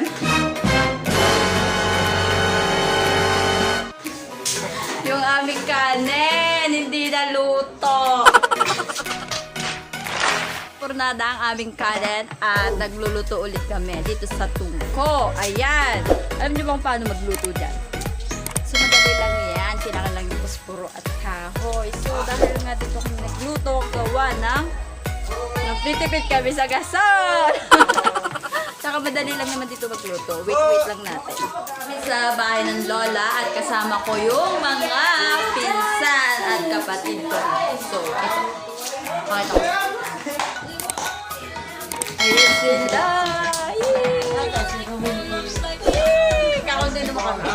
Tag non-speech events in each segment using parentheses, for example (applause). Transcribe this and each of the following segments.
problem. Yung aming kanin, hindi na luto. Purnada ang aming kanin at nagluluto ulit kami dito sa tungko. Ayan. Alam niyo bang paano magluto dyan? So, madali lang yan. Kailangan lang yung puspuro at kahoy. So, dahil nga dito kami nagluto, gawa ng nagtitipid kami sa gasol. (laughs) Saka madali lang naman dito magluto. Wait, wait lang natin. Sa bahay ng lola at kasama ko yung mga pinsan at kapatid ko. So, ito. Pakita ko. Ayun sila! Yay! Kakaunti naman kami.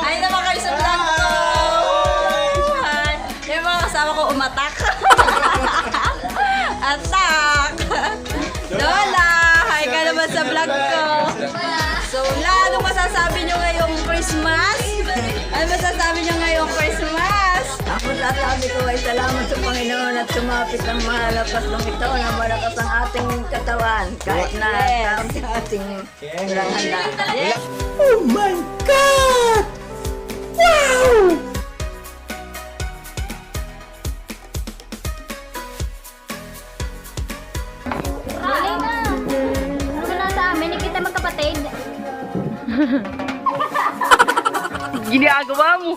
Hi naman kayo sa vlog ko! Hi! Yung mga kasama ko umatak. (laughs) Atak! Lola! Vlog ko! So, ano masasabi nyo ngayong Christmas? Ano masasabi nyo ngayong Christmas? Ako sasabi ko ay salamat sa Panginoon at sumapit ang malakas ng ito na malakas ang ating katawan kahit na Yes. ang sa ating walang handa. Yes. Oh my God! Wow! Ginagawa mo.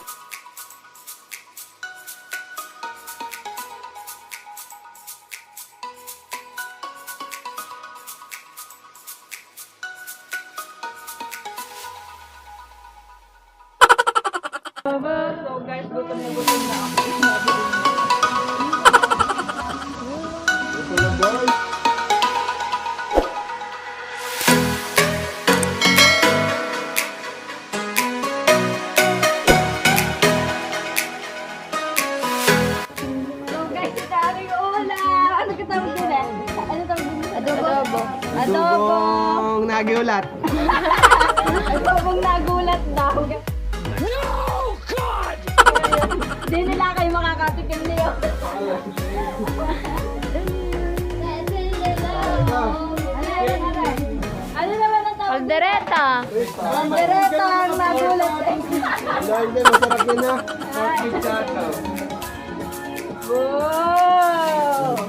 Nagiulat. Adobong nagulat daw. No, God! Di nila kayo makakatikim niyo. Ano naman ang tawag? Aldereta. Aldereta ang nagulat. Dahil din, masarap yun na. Wow!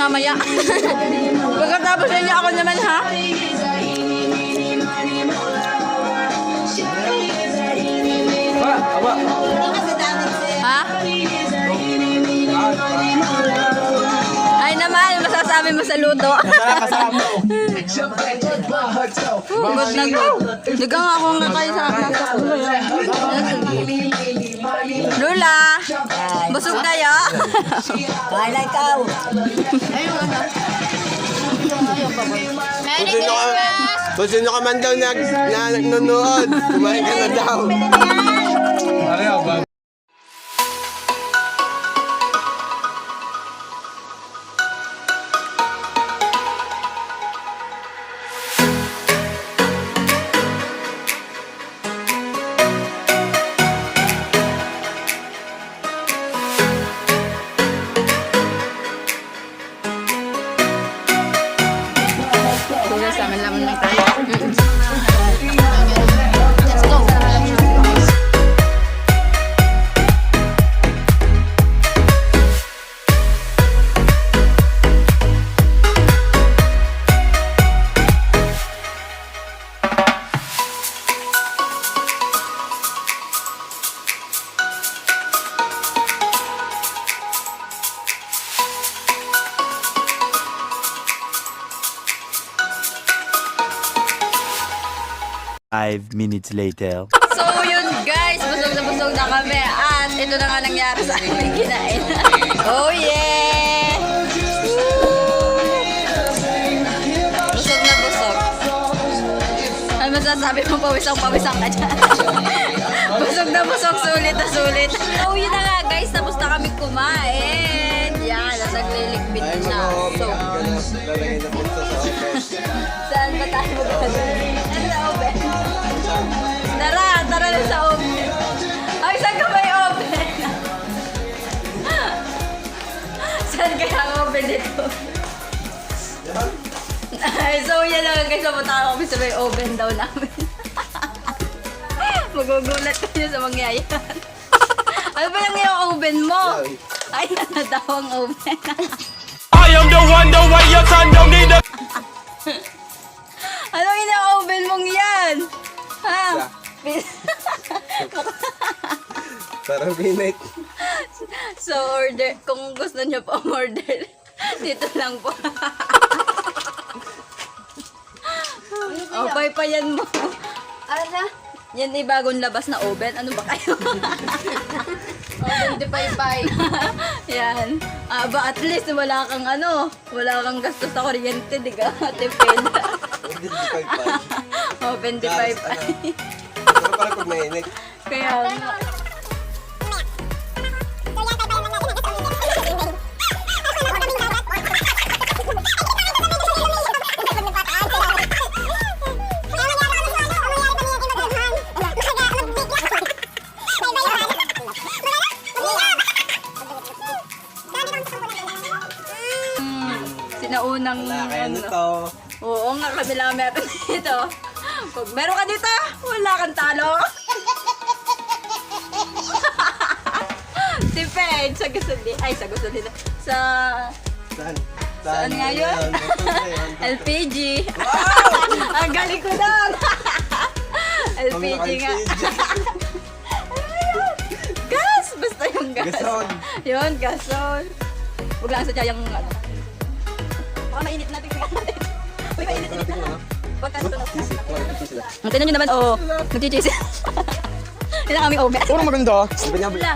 Mamaya. (laughs) Pagkatapos ninyo ako naman, ha? Ha? Ay naman, masasabi mo sa luto. Good na good. Diga nga ako nga kayo sa akin. Lula, busog kayo? Kain na ikaw. Sino ka, kung sino ka man daw nag, na, nanonood, kumain ka na daw. Five minutes later. So yun guys, busog na busog na kami at ito na nga nangyari sa aming kinain. (laughs) oh yeah! Woo! Busog na busog. Ano masasabi mo, pawisang pawisang ka dyan. (laughs) busog na busog, sulit na sulit. So yun na nga guys, tapos na kami kumain. Yan, at nagliligpit na. So, saan ba tayo magkakasin? Ano sa oven? Tara, tara na sa oven. Ay, saan ka may oven? saan kaya ang oven dito? Ay, so yan lang guys, pumunta kami sa may oven daw namin. (laughs) Magugulat kayo sa mangyayari. Ano ba yung iyong oven mo? Ay, ano daw ang oven? I am the one, the way your son don't need a Anong ina-oven mong yan? Ha? (laughs) Parang pinit. So, order. Kung gusto niyo po (laughs) order, dito lang po. oh, paypayan mo. ano na? Yan ay bagong labas na oven. Ano ba kayo? (laughs) Open the pay-pay. Yan. Ah, ba at least wala kang ano, wala kang gastos sa kuryente, di ka? Tipid. Open the Gas, paypay. Pero parang pag mainit. Kaya nga. Sinaunang Kaya ano. nito. Oo nga, kami lang meron (laughs) dito. Pag meron ka dito, wala kang talo. (laughs) si Ped, sa gasolina. Ay, sa gasolina. Sa Saan? Saan nga yun? Saan? LPG. (laughs) Ang galing ko doon. LPG nga. gas! Basta yung gas. Gason. Yun, gason. Huwag lang sadya yung ano. Baka mainit natin. (laughs) Uy, mainit na. Huwag sunog. Ang tingnan nyo naman, oh, nagchichis. (laughs) Yan ang aming oven. Puro maganda. Sabi niya, Wala.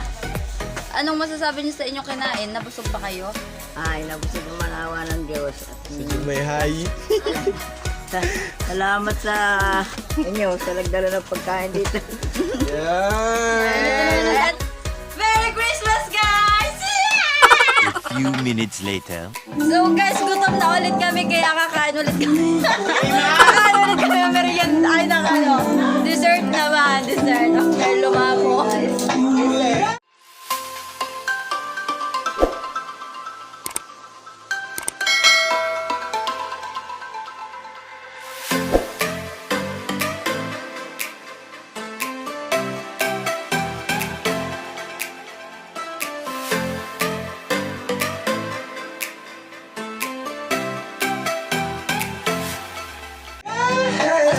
Anong masasabi niyo sa inyong kinain? Nabusog ba kayo? Ay, nabusog naman awa ng Diyos. At mm, may hay. (laughs) sa- salamat sa inyo sa nagdala ng pagkain dito. Yan. Few minutes later. So guys, gutom na ulit kami kaya kakain ulit kami. (laughs) kakain ulit kami ng merienda. Ay, ng ano. Dessert naman. Dessert. After lumabo.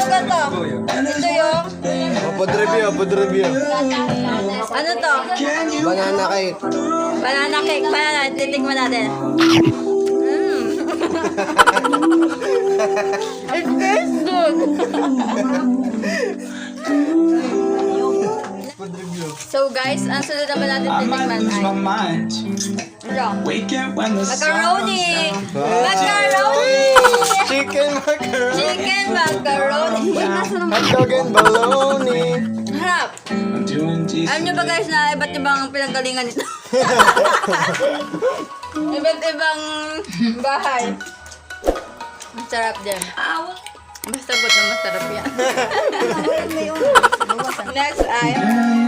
Ba to? Ito yung... Oh, food review, food review. Ano to? Banana cake. Banana cake. Banana. Titikman natin. Mm. It tastes good. So guys, ang sunod naman natin titikman ay... Ano? The Macaroni! Macaroni! Macaroni! Hot dog and bologna. Harap! I'm doing decent. Alam niyo ba guys na iba't ibang pinanggalingan nito? (laughs) iba't ibang bahay. Masarap din. Basta but na masarap yan. (laughs) Next ay...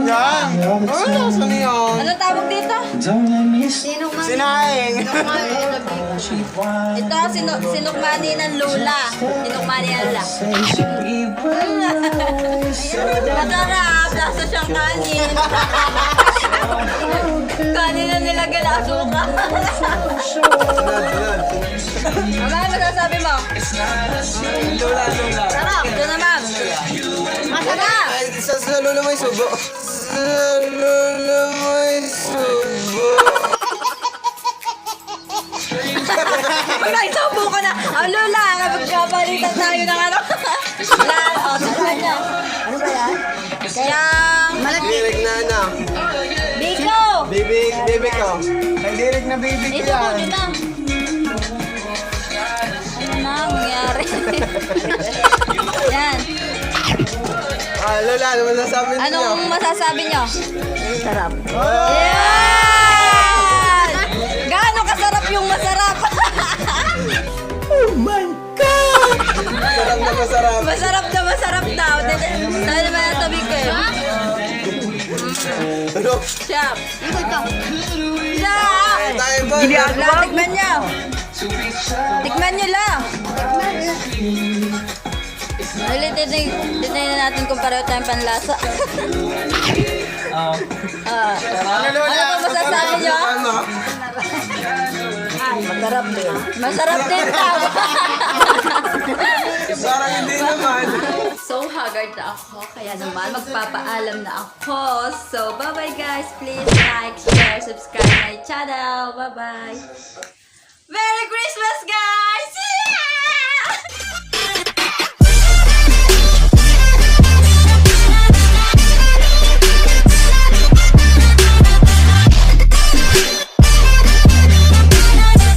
Yan. Ano nasa niyon? Ano tawag dito? Don't let me see Sinaing. Ito, sinu sinukmani ng lula. Sinukmani ng lula. Masarap! Lasa siyang kanin. (laughs) kanin na nilagyan ng asuka. Ano masasabi mo? Sarap! Ito naman. Masarap! Ay, sa, sa lolo may subo. May subo. Nagsabo ko na. Ang lula, magkapalitan tayo ng ano. La, o, tara niya. Ano ba yan? Kaya, Dirig na na. Biko! Baby, baby ko. Ay, dirig na baby ko Dito ko, yan. dito. Ano na ang nangyari? (laughs) Ah, lola, ano masasabi niyo? Anong masasabi nyo? Sarap. Yan! Gaano kasarap yung masarap? (laughs) Sarap na masarap. masarap na masarap daw. Dahil naman ang tabi ko eh. Ano? Shop. Ay, Shop! tayo ba? La, tikman nyo. Tikman nyo lang. Ulit, titignan natin kung pareho tayong panlasa. (laughs) Ah, Ano, ba masasabi niyo? Ano? Masarap din. Masarap din daw. (laughs) Parang hindi naman. so haggard na ako, kaya naman magpapaalam na ako. So, bye-bye guys. Please like, share, subscribe my channel. Bye-bye. Merry Christmas, guys!